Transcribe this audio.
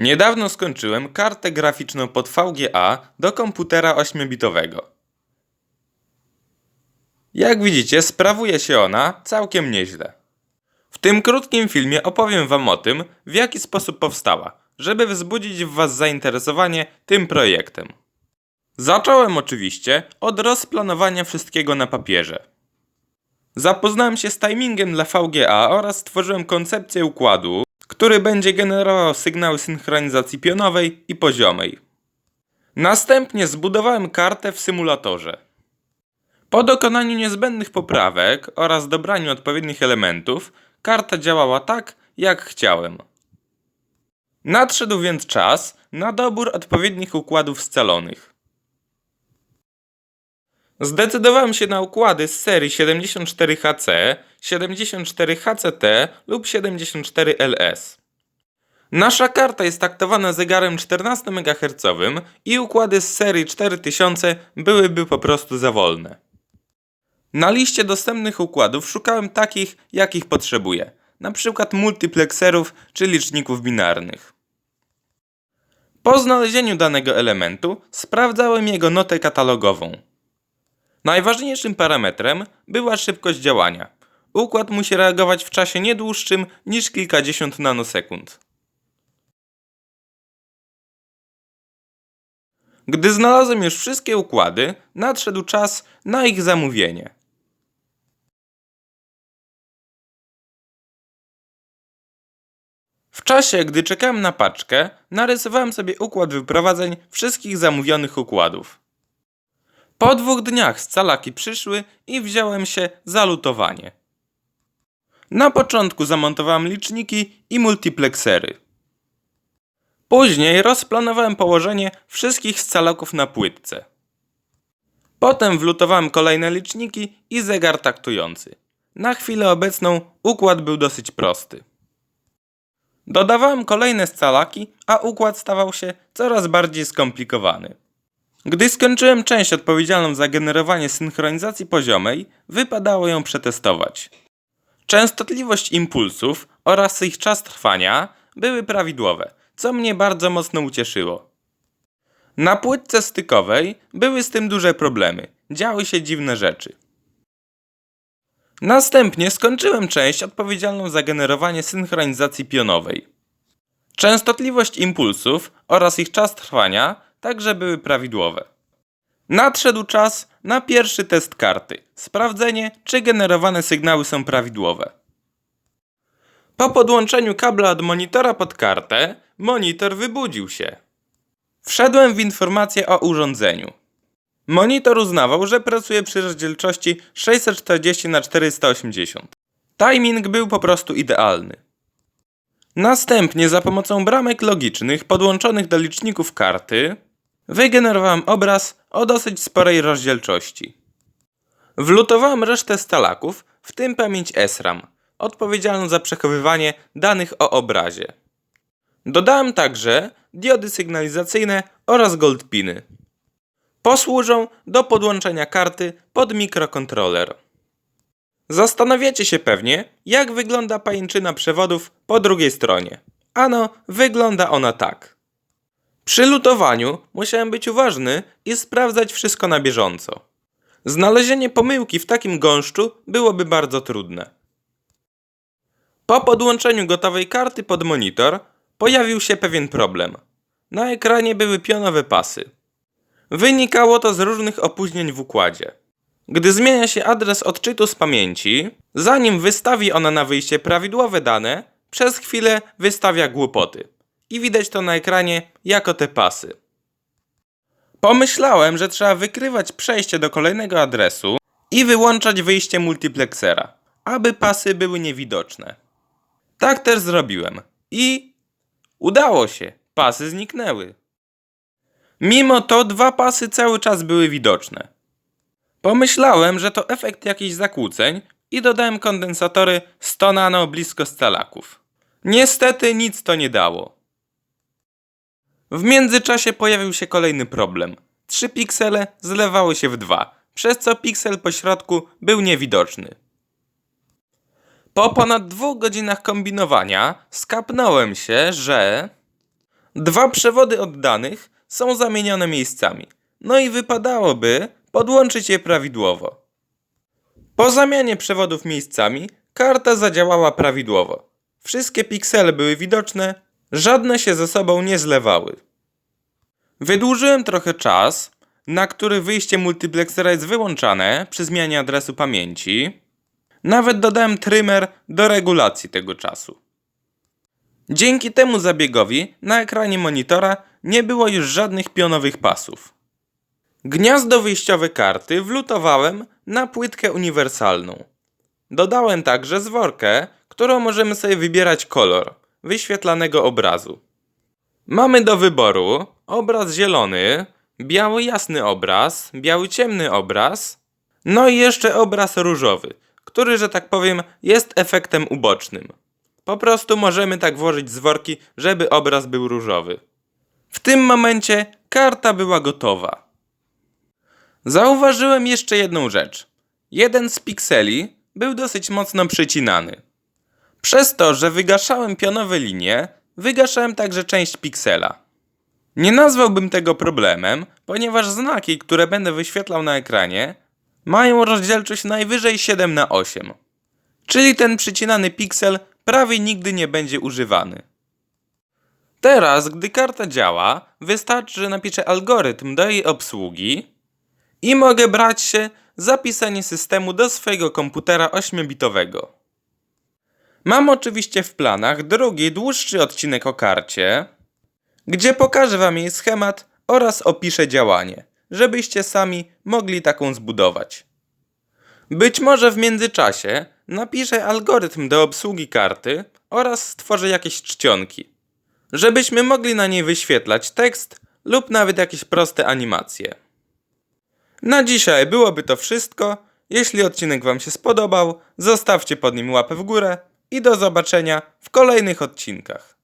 Niedawno skończyłem kartę graficzną pod VGA do komputera 8-bitowego. Jak widzicie, sprawuje się ona całkiem nieźle. W tym krótkim filmie opowiem Wam o tym, w jaki sposób powstała, żeby wzbudzić w Was zainteresowanie tym projektem. Zacząłem oczywiście od rozplanowania wszystkiego na papierze. Zapoznałem się z timingiem dla VGA oraz stworzyłem koncepcję układu, który będzie generował sygnały synchronizacji pionowej i poziomej. Następnie zbudowałem kartę w symulatorze. Po dokonaniu niezbędnych poprawek oraz dobraniu odpowiednich elementów, karta działała tak, jak chciałem. Nadszedł więc czas na dobór odpowiednich układów scalonych. Zdecydowałem się na układy z serii 74HC, 74HCT lub 74LS. Nasza karta jest taktowana zegarem 14 MHz i układy z serii 4000 byłyby po prostu za wolne. Na liście dostępnych układów szukałem takich, jakich potrzebuję, przykład multiplexerów czy liczników binarnych. Po znalezieniu danego elementu sprawdzałem jego notę katalogową. Najważniejszym parametrem była szybkość działania. Układ musi reagować w czasie nie dłuższym niż kilkadziesiąt nanosekund. Gdy znalazłem już wszystkie układy, nadszedł czas na ich zamówienie. W czasie, gdy czekałem na paczkę, narysowałem sobie układ wyprowadzeń wszystkich zamówionych układów. Po dwóch dniach scalaki przyszły i wziąłem się za lutowanie. Na początku zamontowałem liczniki i multiplexery. Później rozplanowałem położenie wszystkich scalaków na płytce. Potem wlutowałem kolejne liczniki i zegar taktujący. Na chwilę obecną układ był dosyć prosty. Dodawałem kolejne scalaki, a układ stawał się coraz bardziej skomplikowany. Gdy skończyłem część odpowiedzialną za generowanie synchronizacji poziomej, wypadało ją przetestować. Częstotliwość impulsów oraz ich czas trwania były prawidłowe, co mnie bardzo mocno ucieszyło. Na płytce stykowej były z tym duże problemy, działy się dziwne rzeczy. Następnie skończyłem część odpowiedzialną za generowanie synchronizacji pionowej. Częstotliwość impulsów oraz ich czas trwania także były prawidłowe. Nadszedł czas na pierwszy test karty. Sprawdzenie, czy generowane sygnały są prawidłowe. Po podłączeniu kabla od monitora pod kartę, monitor wybudził się. Wszedłem w informacje o urządzeniu. Monitor uznawał, że pracuje przy rozdzielczości 640 x 480. Timing był po prostu idealny. Następnie za pomocą bramek logicznych podłączonych do liczników karty wygenerowałem obraz o dosyć sporej rozdzielczości. Wlutowałem resztę stalaków, w tym pamięć SRAM, odpowiedzialną za przechowywanie danych o obrazie. Dodałem także diody sygnalizacyjne oraz goldpiny. Posłużą do podłączenia karty pod mikrokontroler. Zastanawiacie się pewnie, jak wygląda pajęczyna przewodów po drugiej stronie. Ano, wygląda ona tak. Przy lutowaniu musiałem być uważny i sprawdzać wszystko na bieżąco. Znalezienie pomyłki w takim gąszczu byłoby bardzo trudne. Po podłączeniu gotowej karty pod monitor pojawił się pewien problem. Na ekranie były pionowe pasy. Wynikało to z różnych opóźnień w układzie. Gdy zmienia się adres odczytu z pamięci, zanim wystawi ona na wyjście prawidłowe dane, przez chwilę wystawia głupoty. I widać to na ekranie jako te pasy. Pomyślałem, że trzeba wykrywać przejście do kolejnego adresu i wyłączać wyjście multiplexera, aby pasy były niewidoczne. Tak też zrobiłem. I udało się. Pasy zniknęły. Mimo to dwa pasy cały czas były widoczne. Pomyślałem, że to efekt jakichś zakłóceń i dodałem kondensatory 100 nano blisko scalaków. Niestety nic to nie dało. W międzyczasie pojawił się kolejny problem. Trzy piksele zlewały się w dwa, przez co piksel po środku był niewidoczny. Po ponad dwóch godzinach kombinowania skapnąłem się, że Dwa przewody oddanych są zamienione miejscami. No i wypadałoby podłączyć je prawidłowo. Po zamianie przewodów miejscami karta zadziałała prawidłowo. Wszystkie piksele były widoczne, żadne się ze sobą nie zlewały. Wydłużyłem trochę czas, na który wyjście multiplexera jest wyłączane przy zmianie adresu pamięci. Nawet dodałem trymer do regulacji tego czasu. Dzięki temu zabiegowi na ekranie monitora nie było już żadnych pionowych pasów. Gniazdo wyjściowe karty wlutowałem na płytkę uniwersalną. Dodałem także zworkę, którą możemy sobie wybierać kolor wyświetlanego obrazu. Mamy do wyboru obraz zielony, biały jasny obraz, biały ciemny obraz, no i jeszcze obraz różowy, który, że tak powiem, jest efektem ubocznym. Po prostu możemy tak włożyć zworki, żeby obraz był różowy. W tym momencie karta była gotowa. Zauważyłem jeszcze jedną rzecz. Jeden z pikseli był dosyć mocno przycinany. Przez to, że wygaszałem pionowe linie, wygaszałem także część piksela. Nie nazwałbym tego problemem, ponieważ znaki, które będę wyświetlał na ekranie, mają rozdzielczość najwyżej 7 na 8 czyli ten przycinany piksel prawie nigdy nie będzie używany. Teraz, gdy karta działa, wystarczy, że napiszę algorytm do jej obsługi i mogę brać się za pisanie systemu do swojego komputera 8-bitowego. Mam oczywiście w planach drugi, dłuższy odcinek o karcie, gdzie pokażę Wam jej schemat oraz opiszę działanie, żebyście sami mogli taką zbudować. Być może w międzyczasie napiszę algorytm do obsługi karty oraz stworzę jakieś czcionki, żebyśmy mogli na niej wyświetlać tekst lub nawet jakieś proste animacje. Na dzisiaj byłoby to wszystko. Jeśli odcinek Wam się spodobał, zostawcie pod nim łapę w górę i do zobaczenia w kolejnych odcinkach.